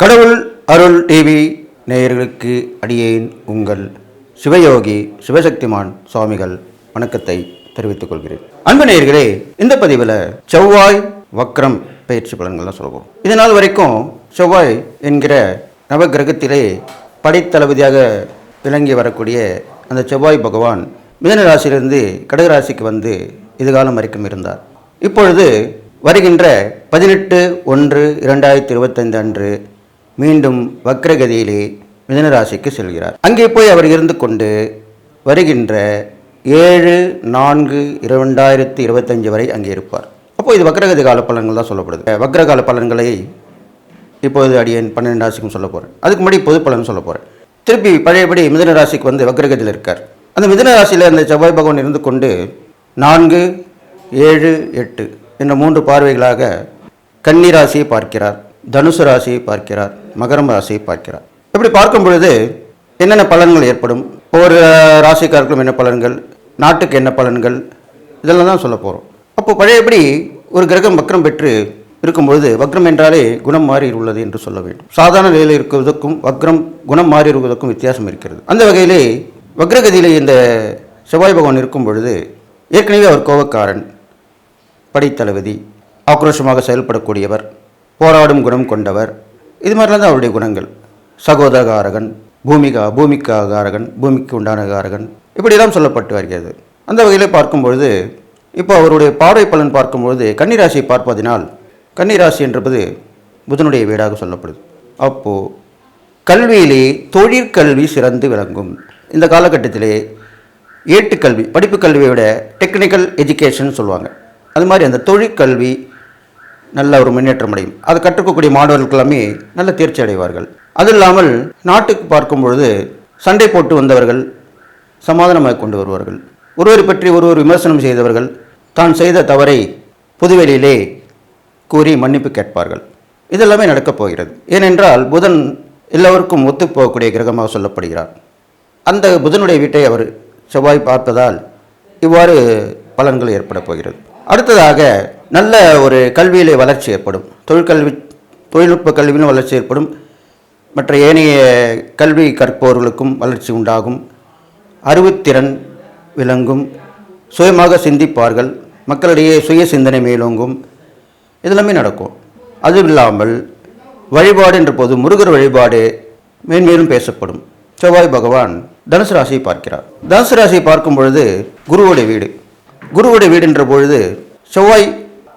கடவுள் அருள் டிவி நேயர்களுக்கு அடியேன் உங்கள் சிவயோகி சிவசக்திமான் சுவாமிகள் வணக்கத்தை தெரிவித்துக் கொள்கிறேன். அன்பு நேயர்களே இந்த பதிவில் செவ்வாய் வக்ரம் பயிற்சி பலன்கள்லாம் சொல்லுவோம் இதனால் வரைக்கும் செவ்வாய் என்கிற நவகிரகத்திலே படைத்தளபதியாக விளங்கி வரக்கூடிய அந்த செவ்வாய் பகவான் மிதன ராசியிலிருந்து கடகராசிக்கு வந்து இதுகாலம் வரைக்கும் இருந்தார். இப்பொழுது வருகின்ற பதினெட்டு ஒன்று இரண்டாயிரத்தி இருபத்தைந்து அன்று மீண்டும் வக்ரகதியிலே மிதனராசிக்கு செல்கிறார். அங்கே போய் அவர் இருந்து கொண்டு வருகின்ற ஏழு நான்கு இரண்டாயிரத்தி இருபத்தஞ்சு வரை அங்கே இருப்பார். அப்போ இது வக்ரகதி கால பலன்கள் தான் சொல்லப்படுது. வக்ரகால பலன்களை இப்போது அடியேன் பன்னெண்டு ராசிக்கும் சொல்ல போகிறேன் அதுக்கு முன்னாடி பொது பலன் சொல்ல போகிறேன் திருப்பி பழையபடி மிதன ராசிக்கு வந்து வக்ரகதியில் இருக்கார். அந்த மிதன ராசியில் அந்த செவ்வாய் பகவான் இருந்து கொண்டு நான்கு ஏழு எட்டு என்ற மூன்று பார்வைகளாக கன்னி ராசியை பார்க்கிறார். தனுசு ராசியை பார்க்கிறார் மகரம் ராசியை பார்க்கிறார். இப்படி பார்க்கும் பொழுது என்னென்ன பலன்கள் ஏற்படும்? ஒவ்வொரு ராசிக்காருக்கும் என்ன பலன்கள்? நாட்டுக்கு என்ன பலன்கள்? இதெல்லாம் தான் சொல்ல போகிறோம் அப்போ பழையபடி ஒரு கிரகம் வக்ரம் பெற்று இருக்கும்பொழுது வக்ரம் என்றாலே குணம் மாறி உள்ளது என்று சொல்ல வேண்டும். சாதாரண நிலையில் இருக்கிறதுக்கும் வக்ரம் குணம் மாறி இருப்பதற்கும் வித்தியாசம் இருக்கிறது. அந்த வகையிலே வக்ரகதியிலே இந்த செவ்வாய் பகவான் இருக்கும் பொழுது ஏற்கனவே அவர் கோபக்காரன் படைத்தளபதி ஆக்ரோஷமாக செயல்படக்கூடியவர் போராடும் குணம் கொண்டவர். இது மாதிரிலாம் தான் அவருடைய குணங்கள். சகோதரகாரகன் பூமிகா பூமிக்காகாரகன் பூமிக்கு உண்டான காரகன் இப்படியெல்லாம் சொல்லப்பட்டு வருகிறது. அந்த வகையில் பார்க்கும்பொழுது இப்போ அவருடைய பார்வை பலன் பார்க்கும்பொழுது கன்னிராசியை பார்ப்பதினால் கன்னிராசி என்பது புதனுடைய வீடாக சொல்லப்படுது. அப்போது கல்வியிலே தொழிற்கல்வி சிறந்து விளங்கும். இந்த காலகட்டத்திலே ஏட்டுக்கல்வி படிப்பு கல்வியை விட டெக்னிக்கல் எஜுகேஷன் சொல்லுவாங்க. அது மாதிரி அந்த தொழிற்கல்வி நல்ல ஒரு முன்னேற்றம் அடையும். அதை கற்றுக்கக்கூடிய மாணவர்கள் எல்லாமே நல்ல தேர்ச்சி அடைவார்கள். அது இல்லாமல் நாட்டுக்கு பார்க்கும் பொழுது சண்டை போட்டு வந்தவர்கள் சமாதானமாக கொண்டு வருவார்கள். ஒருவரை பற்றி ஒருவர் விமர்சனம் செய்தவர்கள் தான் செய்த தவறை புதுவெளியிலே கூறி மன்னிப்பு கேட்பார்கள். இதெல்லாமே நடக்கப் போகிறது. ஏனென்றால் புதன் எல்லோருக்கும் ஒத்துப்போகக்கூடிய கிரகமாக சொல்லப்படுகிறார். அந்த புதனுடைய வீட்டை அவர் செவ்வாய் பார்ப்பதால் இவ்வாறு பலன்கள் ஏற்பட போகிறது. அடுத்ததாக நல்ல ஒரு கல்வியிலே வளர்ச்சி ஏற்படும். தொழிற்கல்வி தொழில்நுட்ப கல்வியிலும் வளர்ச்சி ஏற்படும். மற்ற ஏனைய கல்வி கற்பவர்களுக்கும் வளர்ச்சி உண்டாகும். அறிவுத்திறன் விளங்கும். சுயமாக சிந்திப்பார்கள். மக்களிடையே சுய சிந்தனை மேலோங்கும். இதெல்லாமே நடக்கும். அதுவும் இல்லாமல் வழிபாடு என்ற போது முருகர் வழிபாடு மேன்மேலும் பேசப்படும். செவ்வாய் பகவான் தனுசு ராசியை பார்க்கிறார். தனுசு ராசியை பார்க்கும் பொழுது குருவுடைய வீடு. குருவுடைய வீடு என்ற பொழுது செவ்வாய்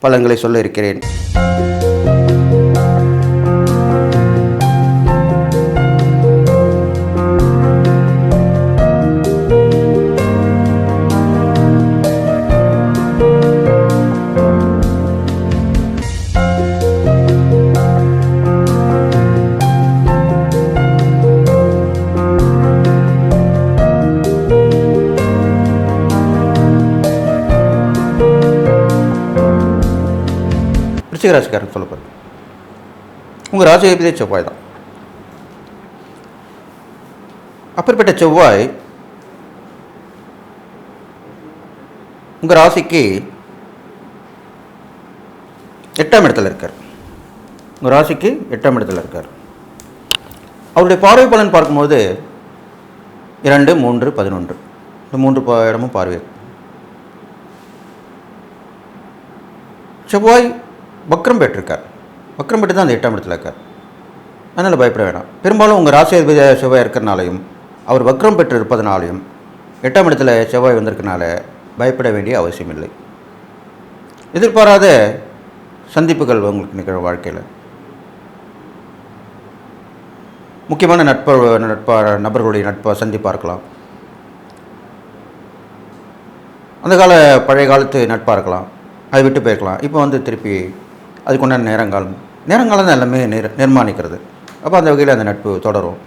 பலன்களை சொல்ல இருக்கிறேன். விருச்சிக ராசிக்காரன் சொல்ல போகிறேன் உங்கள் ராசி செவ்வாய் தான். அப்பேற்பட்ட செவ்வாய் உங்கள் ராசிக்கு எட்டாம் இடத்துல இருக்கார். உங்கள் ராசிக்கு எட்டாம் இடத்துல இருக்கார். அவருடைய பார்வை பலன் பார்க்கும்போது இரண்டு மூன்று பதினொன்று. இந்த மூன்று இடமும் பார்வை. செவ்வாய் வக்ரம் பெற்றிருக்கார் வக்ரம் பெற்று தான் அந்த எட்டாம் இடத்துல இருக்கார். அதனால் பயப்பட வேண்டாம் பெரும்பாலும் உங்கள் ராசி அதிபதி செவ்வாய் இருக்கிறனாலையும் அவர் வக்ரம் பெற்று இருப்பதனாலையும் எட்டாம் இடத்துல செவ்வாய் வந்திருக்கனால பயப்பட வேண்டிய அவசியம் இல்லை. எதிர்பாராத சந்திப்புகள் உங்களுக்கு நிகழும் வாழ்க்கையில். முக்கியமான நட்பு நட்பா நபர்களுடைய நட்பை சந்திப்பாக இருக்கலாம் அந்த கால பழைய காலத்து நட்பாக இருக்கலாம். அதை விட்டு போயிருக்கலாம். இப்போ வந்து திருப்பி அதுக்குண்டான நேரங்காலம். நேரங்காலம் தான் எல்லாமே நிர் நிர்மாணிக்கிறது. அப்போ அந்த வகையில் அந்த நட்பு தொடரும்.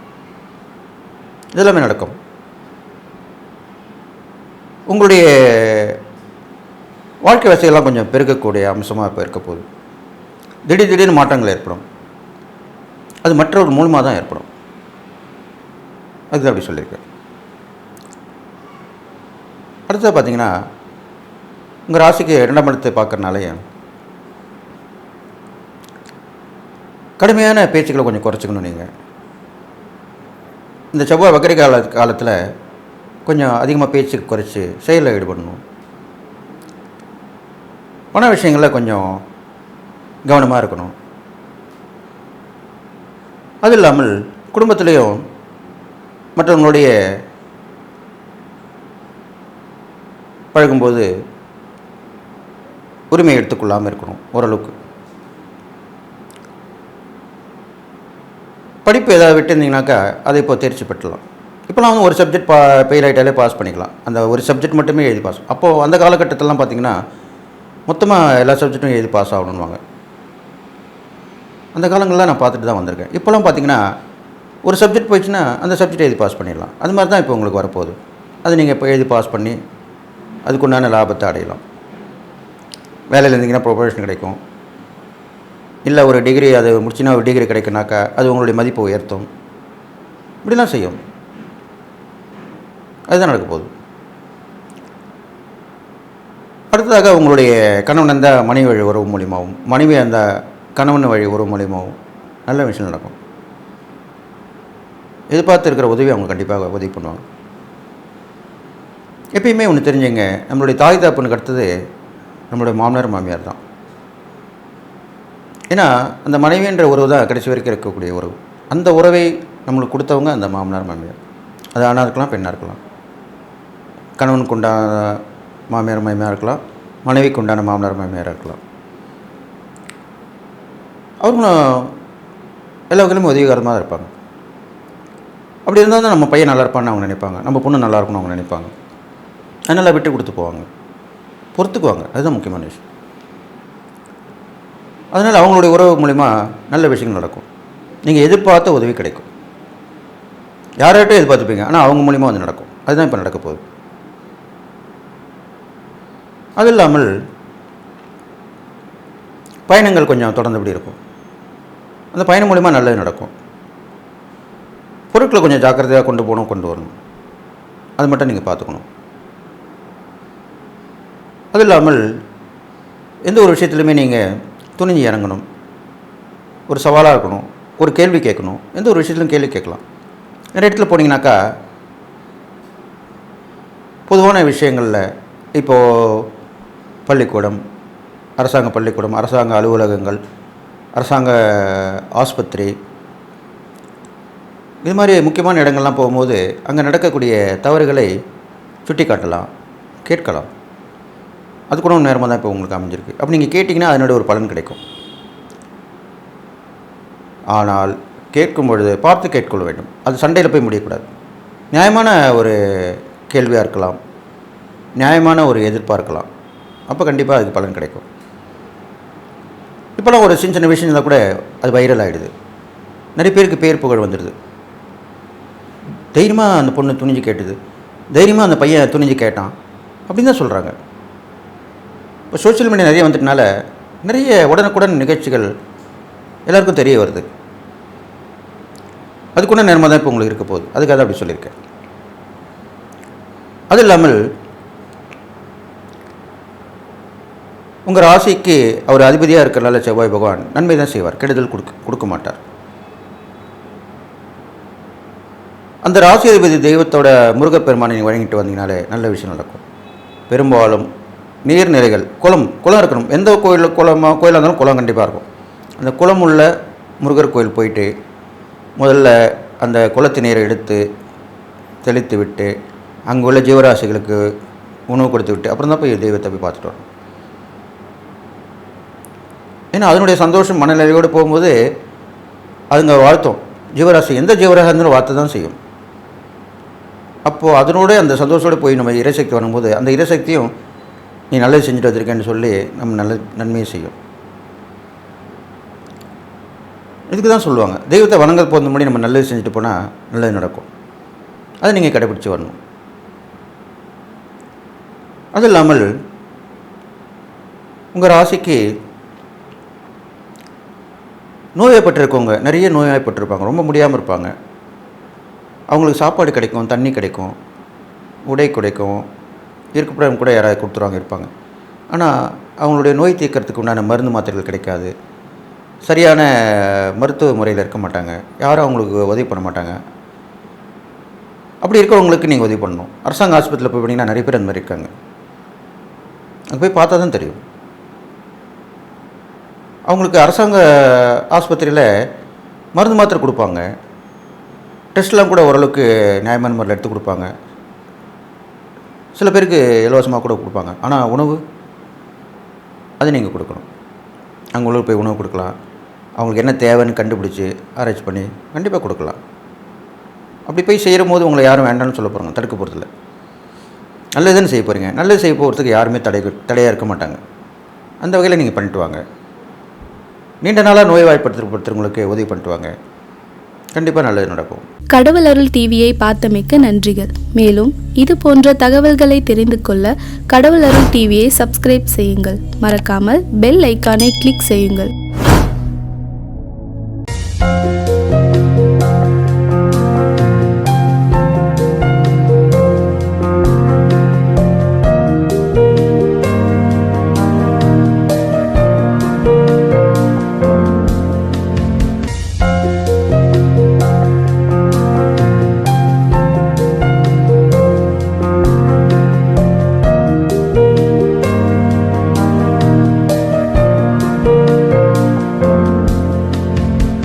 இதெல்லாமே நடக்கும். உங்களுடைய வாழ்க்கை வசதியெல்லாம் கொஞ்சம் பெருக்கக்கூடிய அம்சமாக இப்போ இருக்க போகுது. திடீர் திடீர்னு மாற்றங்கள் ஏற்படும். அது மற்றவர் மூலமாக தான் ஏற்படும். அதுதான் அப்படி சொல்லியிருக்கேன் அடுத்தது பார்த்திங்கன்னா உங்கள் ராசிக்கு இரண்டாம் இடத்தை பார்க்குறனாலே கடுமையான பேச்சுக்களை கொஞ்சம் குறைச்சிக்கணும் நீங்கள் இந்த செவ்வாய் வக்கரை கால காலத்தில் கொஞ்சம் அதிகமாக பேச்சு குறைச்சி செயலில் ஈடுபடணும். பண விஷயங்களில் கொஞ்சம் கவனமாக இருக்கணும். அது இல்லாமல் குடும்பத்திலையும் மற்றவங்களுடைய பழகும்போது உரிமை எடுத்துக்கொள்ளாமல் இருக்கணும் ஓரளவுக்கு. படிப்பு ஏதாவது விட்டுருந்தீங்கனாக்கா அதை இப்போ தேர்ச்சி பெற்றலாம். இப்போலாம் வந்து ஒரு சப்ஜெக்ட் பா ஃபெயில் ஆகிட்டாலே பாஸ் பண்ணிக்கலாம். அந்த ஒரு சப்ஜெக்ட் மட்டுமே எழுதி பாஸ் அப்போது அந்த காலகட்டத்திலலாம் பார்த்தீங்கன்னா மொத்தமாக எல்லா சப்ஜெக்ட்டும் எழுதி பாஸ் ஆகணுன்னுவாங்க அந்த காலங்களில் நான் பார்த்துட்டு தான் வந்திருக்கேன். இப்போலாம் பார்த்தீங்கன்னா ஒரு சப்ஜெக்ட் போயிடுச்சுன்னா அந்த சப்ஜெக்ட் எழுதி பாஸ் பண்ணிடலாம். அது மாதிரி தான் இப்போ உங்களுக்கு வரப்போகுது. அது நீங்கள் இப்போ எழுதி பாஸ் பண்ணி அதுக்குண்டான லாபத்தை அடையலாம். வேலையில் இருந்தீங்கன்னா ப்ரொபோஷன் கிடைக்கும். இல்லை ஒரு டிகிரி அது முடிச்சுன்னா ஒரு டிகிரி கிடைக்குனாக்கா அது உங்களுடைய மதிப்பை உயர்த்தும். இப்படிலாம் செய்யும். அதுதான் நடக்க போகுது. அடுத்ததாக உங்களுடைய கணவன் அந்த மனைவி வழி உறவு மூலியமாகவும் மனைவி அந்த கணவன் வழி உறவு மூலியமாகவும் நல்ல விஷயம் நடக்கும். எதிர்பார்த்து இருக்கிற உதவி அவங்க கண்டிப்பாக உதவி பண்ணுவாங்க. எப்பயுமே ஒன்று தெரிஞ்சுங்க நம்மளுடைய தாய் தாப்புனுக்கு அடுத்தது நம்மளுடைய மாமனார் மாமியார் தான். ஏன்னா அந்த மனைவின்ற உறவு தான் கடைசி வரைக்கும் இருக்கக்கூடிய உறவு. அந்த உறவை நம்மளுக்கு கொடுத்தவங்க அந்த மாமனார் மாமியார். அது ஆணாக இருக்கலாம் பெண்ணாக இருக்கலாம். கணவனுக்கு உண்டான மாமியார் மாமியாக இருக்கலாம். மனைவிக்கு உண்டான மாமனார் மாமியாராக இருக்கலாம். அவங்களும் எல்லா வகையிலும் உதவிகரமாக தான் இருப்பாங்க. அப்படி இருந்தால் தான் நம்ம பையன் நல்லா இருப்பான்னு அவங்க நினைப்பாங்க. நம்ம பொண்ணு நல்லா இருக்கணும்னு அவங்க நினைப்பாங்க. அதனால் விட்டு கொடுத்து போவாங்க. பொறுத்துக்குவாங்க. அதுதான் முக்கியமான விஷயம். அதனால் அவங்களுடைய உறவு மூலிமா நல்ல விஷயங்கள் நடக்கும். நீங்கள் எதிர்பார்த்த உதவி கிடைக்கும். யார்கிட்டும் எதிர்பார்த்துப்பீங்க? ஆனால் அவங்க மூலிமா வந்து நடக்கும். அதுதான் இப்போ நடக்க போகுது. அது இல்லாமல் பயணங்கள் கொஞ்சம் தொடர்ந்துபடி இருக்கும். அந்த பயணம் மூலிமா நல்லது நடக்கும். பொருட்களை கொஞ்சம் ஜாக்கிரதையாக கொண்டு போகணும் கொண்டு வரணும். அது மட்டும் நீங்கள் பார்த்துக்கணும். அது இல்லாமல் எந்த ஒரு விஷயத்துலையுமே நீங்கள் துணிஞ்சு இறங்கணும். ஒரு சவாலாக இருக்கணும். ஒரு கேள்வி கேட்கணும். எந்த ஒரு விஷயத்துலையும் கேள்வி கேட்கலாம். நிறைய இடத்துல போனீங்கன்னாக்கா பொதுவான விஷயங்களில் இப்போது பள்ளிக்கூடம் அரசாங்க பள்ளிக்கூடம் அரசாங்க அலுவலகங்கள் அரசாங்க ஆஸ்பத்திரி இது மாதிரி முக்கியமான இடங்கள்லாம் போகும்போது அங்கே நடக்கக்கூடிய தவறுகளை சுட்டி காட்டலாம் கேட்கலாம். அது கூட நேரமாக தான் இப்போ உங்களுக்கு அமைஞ்சிருக்கு. அப்போ நீங்கள் கேட்டிங்கன்னா அதனோட ஒரு பலன் கிடைக்கும். ஆனால் கேட்கும் பொழுது பார்த்து கேட்கொள்ள வேண்டும். அது சண்டையில் போய் முடியக்கூடாது. நியாயமான ஒரு கேள்வியாக இருக்கலாம். நியாயமான ஒரு எதிர்பார்க்கலாம் அப்போ கண்டிப்பாக அதுக்கு பலன் கிடைக்கும். இப்போலாம் ஒரு சின்ன சின்ன விஷயம் கூட அது வைரல் ஆகிடுது நிறைய பேருக்கு பேர் புகழ் வந்துடுது. தைரியமாக அந்த பொண்ணு துணிஞ்சு கேட்டுது. தைரியமாக அந்த பையன் துணிஞ்சு கேட்டான். அப்படின்னு தான் சொல்கிறாங்க இப்போ சோஷியல் மீடியா நிறைய வந்துட்டனால நிறைய உடனுக்குடன் நிகழ்ச்சிகள் எல்லாருக்கும் தெரிய வருது. அதுக்குள்ள நேரமாக தான் இப்போ உங்களுக்கு இருக்க போகுது. அதுக்காக அப்படி சொல்லியிருக்கேன். அது இல்லாமல் உங்கள் ராசிக்கு அவர் அதிபதியாக இருக்கிறனால செவ்வாய் பகவான் நன்மை தான் செய்வார். கெடுதல் கொடுக்க கொடுக்க மாட்டார். அந்த ராசி அதிபதி தெய்வத்தோட முருகப்பெருமானை நீங்கள் வழங்கிட்டு வந்தீங்கனாலே நல்ல விஷயம் நடக்கும். பெரும்பாலும் நீர்நிலைகள் குளம் குளம் இருக்கணும். எந்த கோயிலில் குளமாக கோயிலாக இருந்தாலும் குளம் கண்டிப்பாக இருக்கும். அந்த குளம் உள்ள முருகர் கோயில் போயிட்டு முதல்ல அந்த குளத்து நீரை எடுத்து தெளித்து விட்டு அங்கே உள்ள ஜீவராசிகளுக்கு உணவு கொடுத்து விட்டு அப்புறம் தான் போய் தெய்வத்தை போய் பார்த்துட்டு வரணும். ஏன்னா அதனுடைய சந்தோஷம் மனநிலையோடு போகும்போது அதுங்க வாழ்த்தோம். ஜீவராசி எந்த ஜீவராசி இருந்தாலும் வாழ்த்து தான் செய்யும். அப்போது அதனோட அந்த சந்தோஷத்தோடு போய் நம்ம இறைசக்தி வரும்போது அந்த இறைசக்தியும் நீ நல்லது செஞ்சுட்டு வந்திருக்கேன்னு சொல்லி நம்ம நல்ல நன்மையை செய்யும். இதுக்கு தான் சொல்லுவாங்க. தெய்வத்தை வணங்க போகிற முன்னாடி நம்ம நல்லது செஞ்சுட்டு போனால் நல்லது நடக்கும். அதை நீங்கள் கடைப்பிடிச்சு வரணும். அது இல்லாமல் உங்கள் ராசிக்கு நோயப்பட்டிருக்கவங்க நிறைய நோய்வாய்ப்பட்டிருப்பாங்க. ரொம்ப முடியாமல் இருப்பாங்க. அவங்களுக்கு சாப்பாடு கிடைக்கும் தண்ணி கிடைக்கும் உடை கிடைக்கும் இருக்கப்படம் கூட யாராவது கொடுத்துருவாங்க இருப்பாங்க. ஆனால் அவங்களுடைய நோய் தீர்க்கறதுக்கு உண்டான மருந்து மாத்திரைகள் கிடைக்காது. சரியான மருத்துவ முறையில் இருக்க மாட்டாங்க. யாரும் அவங்களுக்கு உதவி பண்ண மாட்டாங்க. அப்படி இருக்கிறவங்களுக்கு நீங்கள் உதவி பண்ணணும். அரசாங்க ஆஸ்பத்திரியில் போய் பண்ணிங்கன்னா நிறைய பேர் அந்த மாதிரி இருக்காங்க. அங்கே போய் பார்த்தா தான் தெரியும். அவங்களுக்கு அரசாங்க ஆஸ்பத்திரியில் மருந்து மாத்திரை கொடுப்பாங்க. டெஸ்ட்லாம் கூட ஓரளவுக்கு நியாயமான முறையில் எடுத்து கொடுப்பாங்க. சில பேருக்கு இலவசமாக கூட கொடுப்பாங்க. ஆனால் உணவு அது நீங்கள் கொடுக்கணும். அங்கே உள்ள போய் உணவு கொடுக்கலாம். அவங்களுக்கு என்ன தேவைன்னு கண்டுபிடிச்சி ஆராய்ச்சி பண்ணி கண்டிப்பாக கொடுக்கலாம். அப்படி போய் செய்கிற போது உங்களை யாரும் வேண்டாம்னு சொல்ல போகிறாங்க தடுக்க போகிறதில்ல நல்லதுன்னு செய்ய போகிறீங்க நல்லது செய்ய போகிறதுக்கு யாருமே தடை தடையாக இருக்க மாட்டாங்க. அந்த வகையில் நீங்கள் பண்ணிட்டு வாங்க. நீண்ட நாளாக நோய்வாய்ப்படுத்தப்படுத்துறவங்களுக்கு உதவி பண்ணிட்டு வாங்க. கண்டிப்பாக நல்லது நடக்கும். கடவுள் அருள் டிவியை பார்த்தமைக்க நன்றிகள். மேலும் இது போன்ற தகவல்களை தெரிந்து கொள்ள கடவுள் அருள் டிவியை சப்ஸ்கிரைப் செய்யுங்கள். மறக்காமல் பெல் ஐக்கானை கிளிக் செய்யுங்கள்.